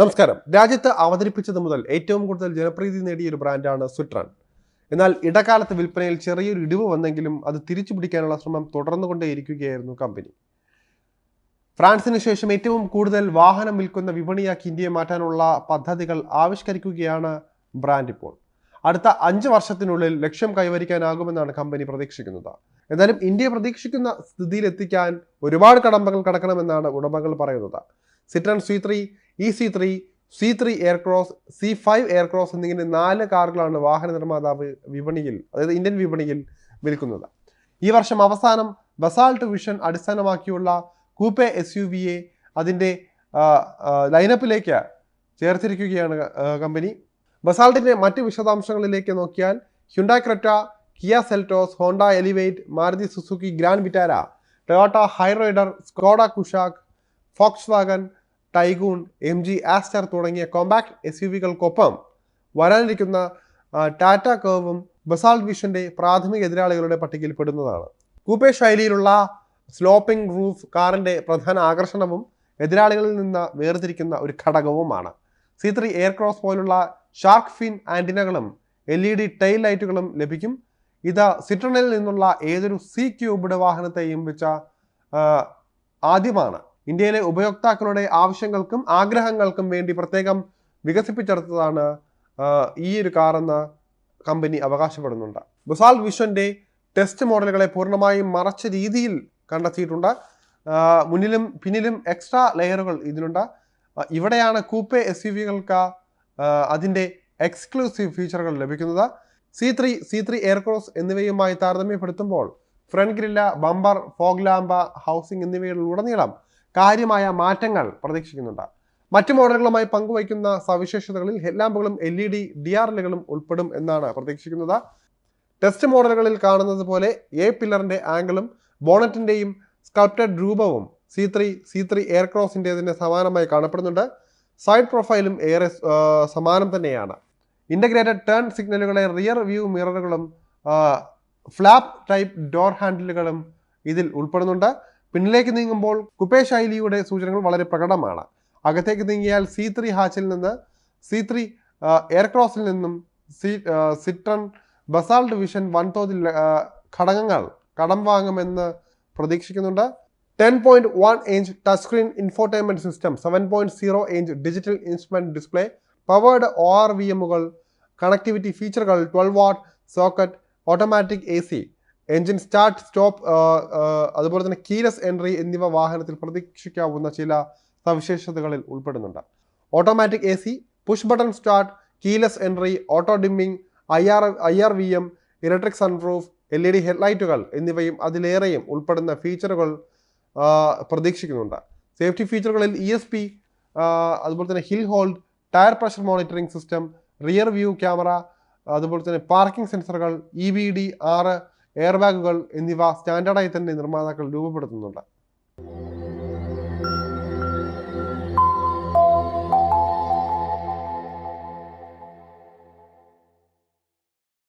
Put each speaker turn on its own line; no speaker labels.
നമസ്കാരം. രാജ്യത്ത് അവതരിപ്പിച്ചത് മുതൽ ഏറ്റവും കൂടുതൽ ജനപ്രീതി നേടിയ ഒരു ബ്രാൻഡാണ് സ്വിട്രൺ എന്നാൽ ഇടക്കാലത്ത് വിൽപ്പനയിൽ ചെറിയൊരു ഇടിവ് വന്നെങ്കിലും അത് തിരിച്ചു പിടിക്കാനുള്ള ശ്രമം തുടർന്നുകൊണ്ടേയിരിക്കുകയായിരുന്നു കമ്പനി. ഫ്രാൻസിന് ശേഷം ഏറ്റവും കൂടുതൽ വാഹനം വിൽക്കുന്ന വിപണിയാക്കി ഇന്ത്യയെ മാറ്റാനുള്ള പദ്ധതികൾ ആവിഷ്കരിക്കുകയാണ് ബ്രാൻഡ് ഇപ്പോൾ. അടുത്ത അഞ്ച് വർഷത്തിനുള്ളിൽ ലക്ഷ്യം കൈവരിക്കാനാകുമെന്നാണ് കമ്പനി പ്രതീക്ഷിക്കുന്നത്. എന്നാലും ഇന്ത്യ പ്രതീക്ഷിക്കുന്ന സ്ഥിതിയിലെത്തിക്കാൻ ഒരുപാട് കടമ്പകൾ കടക്കണമെന്നാണ് ഉടമകൾ പറയുന്നത്. Citroen C three E C three C three Aircross C five Aircross എന്നിങ്ങനെ നാല് കാറുകളാണ് വാഹന നിർമ്മാതാവ് വിപണിയിൽ അതായത് ഇന്ത്യൻ വിപണിയിൽ വിൽക്കുന്നത്. ഈ വർഷം അവസാനം ബസാൾട്ട് വിഷൻ അടിസ്ഥാനമാക്കിയുള്ള കൂപ്പെ എസ് യു വിയെ അതിന്റെ ലൈനപ്പിലേക്ക് ചേർത്തിരിക്കുകയാണ് കമ്പനി. ബസാൾട്ടിന്റെ മറ്റ് വിശദാംശങ്ങളിലേക്ക് നോക്കിയാൽ Hyundai Creta Kia Seltos Honda Elevate Maruti Suzuki Grand Vitara Toyota Hyryder Skoda Kushaq Volkswagen Taigun M G Astor തുടങ്ങിയ കോമ്പാക്ട് എസ് യു വികൾക്കൊപ്പം വരാനിരിക്കുന്ന ടാറ്റ കേവും ബസാൾട്ട് വിഷന്റെ പ്രാഥമിക എതിരാളികളുടെ പട്ടികയിൽ പെടുന്നതാണ്. കൂപ്പെ ശൈലിയിലുള്ള സ്ലോപ്പിംഗ് റൂഫ് കാറിന്റെ പ്രധാന ആകർഷണവും എതിരാളികളിൽ നിന്ന് വേർതിരിക്കുന്ന ഒരു ഘടകവുമാണ്. സി ത്രീ എയർക്രോസ് പോലുള്ള ഷാർക്ക് ഫിൻ ആന്റിനകളും എൽ ഇ ഡി ടൈൽ ലൈറ്റുകളും ലഭിക്കും. ഇത് സിട്രണിൽ നിന്നുള്ള ഏതൊരു സി ക്യൂബ്ഡ് വാഹനത്തെയും വെച്ച ആദ്യമാണ്. ഇന്ത്യയിലെ ഉപയോക്താക്കളുടെ ആവശ്യങ്ങൾക്കും ആഗ്രഹങ്ങൾക്കും വേണ്ടി പ്രത്യേകം വികസിപ്പിച്ചെടുത്തതാണ് ഈ ഒരു കാറെന്ന് കമ്പനി അവകാശപ്പെടുന്നുണ്ട്. ബുസാൽ വിഷന്റെ ടെസ്റ്റ് മോഡലുകളെ പൂർണമായും മറച്ച രീതിയിൽ കണ്ടെത്തിയിട്ടുണ്ട്. മുന്നിലും പിന്നിലും എക്സ്ട്രാ ലെയറുകൾ ഇതിനുണ്ട് ഇവിടെയാണ് കൂപ്പെ എസ് യു വികൾക്ക് അതിന്റെ എക്സ്ക്ലൂസീവ് ഫീച്ചറുകൾ ലഭിക്കുന്നത്. C three C three Aircross എന്നിവയുമായി താരതമ്യപ്പെടുത്തുമ്പോൾ front grille bumper fog lamp housing എന്നിവയിലുടനീളം കാര്യമായ മാറ്റങ്ങൾ പ്രതീക്ഷിക്കുന്നുണ്ട്. മറ്റു മോഡലുകളുമായി പങ്കുവയ്ക്കുന്ന സവിശേഷതകളിൽ ഹെഡ്ലാമ്പുകളും L E D D R എല്ലുകളും ഉൾപ്പെടും എന്നാണ് പ്രതീക്ഷിക്കുന്നത്. ടെസ്റ്റ് മോഡലുകളിൽ കാണുന്നത് പോലെ എ പില്ലറിന്റെ ആംഗിളും ബോണറ്റിന്റെയും സ്കൾപ്റ്റഡ് രൂപവും സി ത്രീ സി ത്രീ എയർക്രോസിന്റെതിന് സമാനമായി കാണപ്പെടുന്നുണ്ട്. സൈഡ് പ്രൊഫൈലും ഏറെ സമാനം തന്നെയാണ്. ഇന്റഗ്രേറ്റഡ് ടേൺ സിഗ്നലുകളെ റിയർ വ്യൂ മിററുകളും ഫ്ലാപ്പ് ടൈപ്പ് ഡോർ ഹാൻഡിലുകളും ഇതിൽ ഉൾപ്പെടുന്നുണ്ട്. പിന്നിലേക്ക് നീങ്ങുമ്പോൾ കുപ്പേ ശൈലിയുടെ സൂചനകൾ വളരെ പ്രകടമാണ്. അകത്തേക്ക് നീങ്ങിയാൽ സി ത്രീ ഹാച്ചിൽ നിന്ന് സി ത്രീ എയർക്രോസിൽ നിന്നും സി സിട്രൺ ബസാൾ ഡിവിഷൻ വൻതോതിൽ ഘടകങ്ങൾ കടം വാങ്ങുമെന്ന് പ്രതീക്ഷിക്കുന്നുണ്ട്. Ten point one inch touch screen infotainment system seven point zero inch digital instrument display powered O R V എമ്മുകൾ connectivity ഫീച്ചറുകൾ twelve watt socket automatic A C engine start stop അതുപോലെ തന്നെ keyless entry എന്നിവ വാഹനത്തിൽ പ്രതീക്ഷിക്കാവുന്ന ചില സവിശേഷതകളിൽ ഉൾപ്പെടുന്നുണ്ട്. Automatic A C push button start keyless entry auto dimming I R I R V M electric sunroof L E D ഹെഡ്ലൈറ്റുകൾ എന്നിവയും അതിലേറെയും ഉൾപ്പെടുന്ന ഫീച്ചറുകൾ പ്രതീക്ഷിക്കുന്നുണ്ട്. സേഫ്റ്റി ഫീച്ചറുകളിൽ ഇ എസ് പി അതുപോലെ തന്നെ hill hold tyre pressure monitoring system rear view camera അതുപോലെ തന്നെ പാർക്കിംഗ് സെൻസറുകൾ ഇ ബി ഡി ആറ് എയർ ബാഗുകൾ എന്നിവ സ്റ്റാൻഡേർഡായി തന്നെ നിർമ്മാതാക്കൾ രൂപപ്പെടുത്തുന്നുണ്ട്.